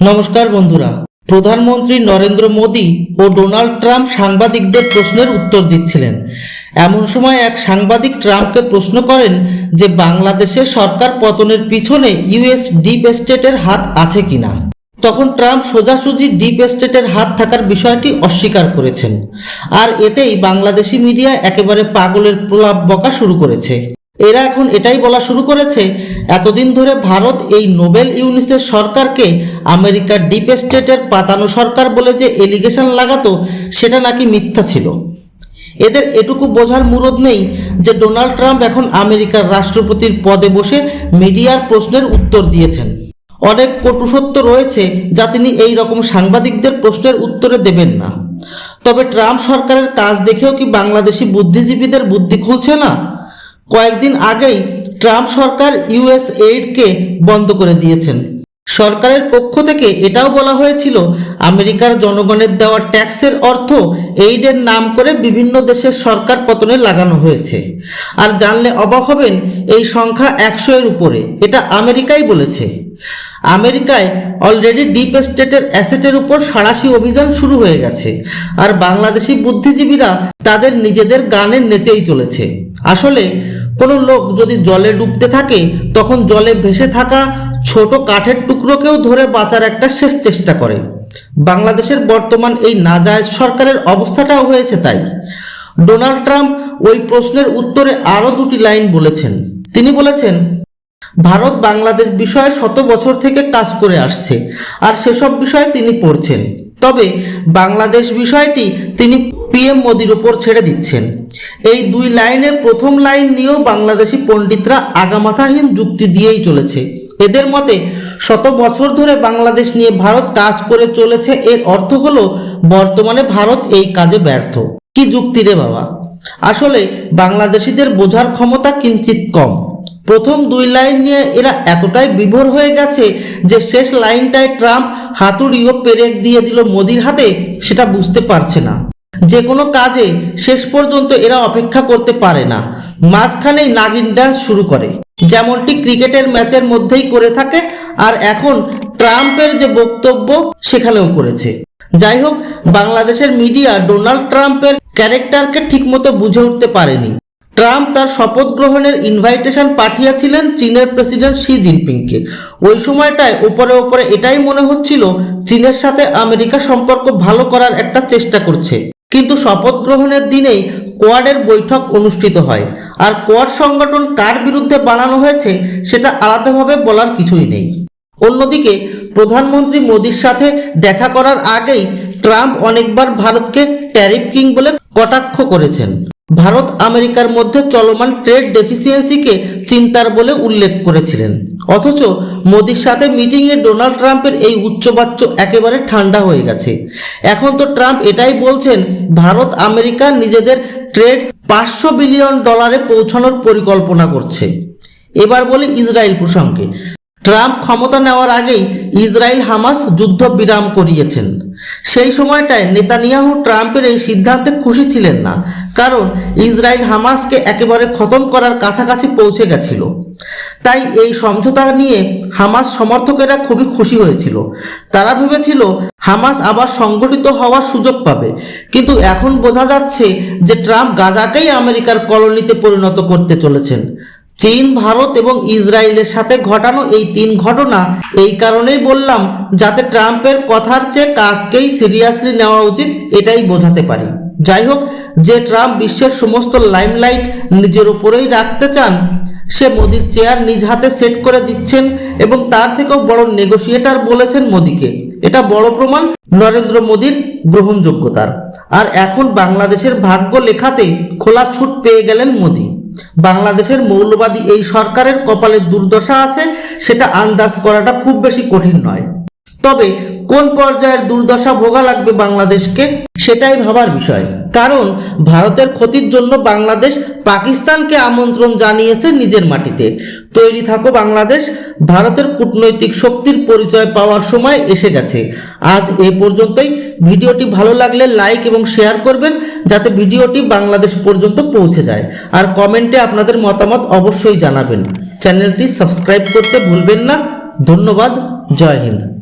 নমস্কার বন্ধুরা। প্রধানমন্ত্রী নরেন্দ্র মোদী ও ডোনাল্ড ট্রাম্প সাংবাদিকদের প্রশ্নের উত্তর দিচ্ছিলেন। এমন সময় এক সাংবাদিক ট্রাম্পকে প্রশ্ন করেন যে বাংলাদেশের সরকার পতনের পিছনে ইউএস ডিপ স্টেটের হাত আছে কিনা তখন ট্রাম্প সোজাসুজি ডিপ স্টেটের হাত থাকার বিষয়টি অস্বীকার করেছেন। আর এতেই বাংলাদেশি মিডিয়া একেবারে পাগলের প্রলাপ বকা শুরু করেছে। এরা এখন এটাই বলা শুরু করেছে, এতদিন ধরে ভারত এই নোবেল ইউনিসের সরকারকে আমেরিকার ডিপ স্টেটের পাতানো সরকার বলে যে এলিগেশন লাগাতো, সেটা নাকি মিথ্যা ছিল? এদের এটুকু বোঝার মুরদ নেই যে ডোনাল্ড ট্রাম্প এখন আমেরিকার রাষ্ট্রপতির পদে বসে মিডিয়ার প্রশ্নের উত্তর দিয়েছেন। অনেক কটুসত্য রয়েছে যা তিনি এই রকম সাংবাদিকদের প্রশ্নের উত্তরে দেবেন না। তবে ট্রাম্প সরকারের কাজ দেখেও কি বাংলাদেশি বুদ্ধিজীবীদের বুদ্ধি খুলছে না? কয়েকদিন আগেই ট্রাম্প সরকার ইউএস এইডকে বন্ধ করে দিয়েছেন। সরকারের পক্ষ থেকে এটাও বলা হয়েছিল, আমেরিকার জনগণের দেওয়া ট্যাক্সের অর্থ এইডের নাম করে বিভিন্ন দেশের সরকার পতনে লাগানো হয়েছে। আর জানলে অবাক হবেন, এই সংখ্যা একশো এর উপরে। এটা আমেরিকাই বলেছে। আমেরিকায় অলরেডি ডিপ স্টেটের অ্যাসেটের উপর সাঁড়াশি অভিযান শুরু হয়ে গেছে, আর বাংলাদেশি বুদ্ধিজীবীরা তাদের নিজেদের গানে নেচেই চলেছে। আসলে কোনো লোক যদি জলে ডুবতে থাকে, তখন জলে ভেসে থাকা ছোট কাঠের টুকরোকেও ধরে বাঁচার একটা শেষ চেষ্টা করে। বাংলাদেশের বর্তমান এই নাজায়জ সরকারের অবস্থাটাও হয়েছে তাই। ডোনাল্ড ট্রাম্প ওই প্রশ্নের উত্তরে আরও দুটি লাইন বলেছেন। তিনি বলেছেন, ভারত বাংলাদেশ বিষয়ে শত বছর থেকে কাজ করে আসছে, আর সেসব বিষয়ে তিনি পড়ছেন। তবে বাংলাদেশ বিষয়টি তিনি পিএম মোদির ওপর ছেড়ে দিচ্ছেন। এই দুই লাইনের প্রথম লাইন নিয়েও বাংলাদেশি পণ্ডিতরা আগামাথাহীন যুক্তি দিয়েই চলেছে। এদের মতে, শত বছর ধরে বাংলাদেশ নিয়ে ভারত কাজ করে চলেছে, এর অর্থ হলো বর্তমানে ভারত এই কাজে ব্যর্থ। কি যুক্তি রে বাবা? আসলে বাংলাদেশিদের বোঝার ক্ষমতা কিঞ্চিত কম। প্রথম দুই লাইন নিয়ে এরা এতটাই বিভোর হয়ে গেছে যে শেষ লাইনটায় ট্রাম্প হাতুড়িও পেরেক দিয়ে দিল মোদির হাতে, সেটা বুঝতে পারছে না। যে কোনো কাজে শেষ পর্যন্ত এরা অপেক্ষা করতে পারে না। মাঝখানেই নাগিন ডান্স শুরু করে। যেমনটি ক্রিকেটের ম্যাচের মধ্যেই করে থাকে আর এখন ট্রাম্পের যে বক্তব্য সেখানেও করেছে। যাই হোক, বাংলাদেশের মিডিয়া ডোনাল্ড ট্রাম্পের ক্যারেক্টারকে ঠিকমতো বুঝে উঠতে পারেনি। ট্রাম্প তার শপথ গ্রহণের ইনভাইটেশন পাঠিয়েছিলেন চীনের প্রেসিডেন্ট শি জিনপিংকে। ওই সময়টায় ওপরে ওপরে এটাই মনে হচ্ছিল, চীনের সাথে আমেরিকা সম্পর্ক ভালো করার একটা চেষ্টা করছে। কিন্তু শপথ গ্রহণের দিনেই কোয়াডের বৈঠক অনুষ্ঠিত হয়। আর কোয়াড সংগঠন কার বিরুদ্ধে বানানো হয়েছে, সেটা আলাদাভাবে বলার কিছুই নেই। অন্যদিকে, প্রধানমন্ত্রী মোদীর সাথে দেখা করার আগেই ট্রাম্প অনেকবার ভারতকে ট্যারিফ কিং বলে কটাক্ষ করেছেন। ভারত আমেরিকার মধ্যে চলমান ট্রেড ডেফিসিয়েন্সিকে চিন্তার বলে উল্লেখ করেছিলেন। অথচ মোদির সাথে মিটিংয়ে ডোনাল্ড ট্রাম্পের এই উচ্চবাচ্য একেবারে ঠান্ডা হয়ে গেছে। এখন তো ট্রাম্প এটাই বলছেন, ভারত আমেরিকা নিজেদের ট্রেড পাঁচশো বিলিয়ন ডলারে পৌঁছানোর পরিকল্পনা করছে। এবার বলি ইসরায়েল প্রসঙ্গে। ট্রাম্প ক্ষমতা নেওয়ার আগেই ইসরায়েল হামাস যুদ্ধ বিরাম করিয়েছেন। সেই সময়টায় নেতানিয়াহু ট্রাম্পের এই সিদ্ধান্তে খুশি ছিলেন না, কারণ ইসরায়েল হামাসকে একেবারে খতম করার কাছাকাছি পৌঁছে গেছিল। তাই এই সমঝোতা নিয়ে হামাস সমর্থকেরা খুবই খুশি হয়েছিল। তারা ভেবেছিল, হামাস আবার সংগঠিত হওয়ার সুযোগ পাবে। কিন্তু এখন বোঝা যাচ্ছে যে ট্রাম্প গাজাকেই আমেরিকার কলোনিতে পরিণত করতে চলেছেন। চীন, ভারত এবং ইসরায়েলের সাথে ঘটানো এই তিন ঘটনা, এই কারণেই বললাম, যাতে ট্রাম্পের কথার চেয়ে কাজকেই সিরিয়াসলি নেওয়া উচিত, এটাই বোঝাতে পারি। যাই হোক, যে ট্রাম্প বিশ্বের সমস্ত লাইমলাইট নিজের উপরেই রাখতে চান, সে মোদির চেয়ার নিজ হাতে সেট করে দিচ্ছেন এবং তার থেকেও বড় নেগোসিয়েটার বলেছেন মোদিকে। এটা বড় প্রমাণ নরেন্দ্র মোদীর গ্রহণযোগ্যতার। আর এখন বাংলাদেশের ভাগ্য লেখাতে খোলা ছুট পেয়ে গেলেন মোদী। বাংলাদেশের মৌলবাদী এই সরকারের কপালে দুর্দশা আছে, সেটা আন্দাজ করাটা খুব বেশি কঠিন নয়। তবে কোন পর্যায়ের দুর্দশা ভোগা লাগবে বাংলাদেশকে, সেটাই ভাবার বিষয়। কারণ ভারতের ক্ষতির জন্য বাংলাদেশ পাকিস্তানকে আমন্ত্রণ জানিয়েছে নিজের মাটিতে। তৈরি থাকো বাংলাদেশ, ভারতের কূটনৈতিক শক্তির পরিচয় পাওয়ার সময় এসে গেছে। আজ এ পর্যন্তই। ভিডিওটি ভালো লাগলে লাইক এবং শেয়ার করবেন যাতে ভিডিওটি বাংলাদেশ পর্যন্ত পৌঁছে যায়। আর কমেন্টে আপনাদের মতামত অবশ্যই জানাবেন। চ্যানেলটি সাবস্ক্রাইব করতে ভুলবেন না। ধন্যবাদ। জয় হিন্দ।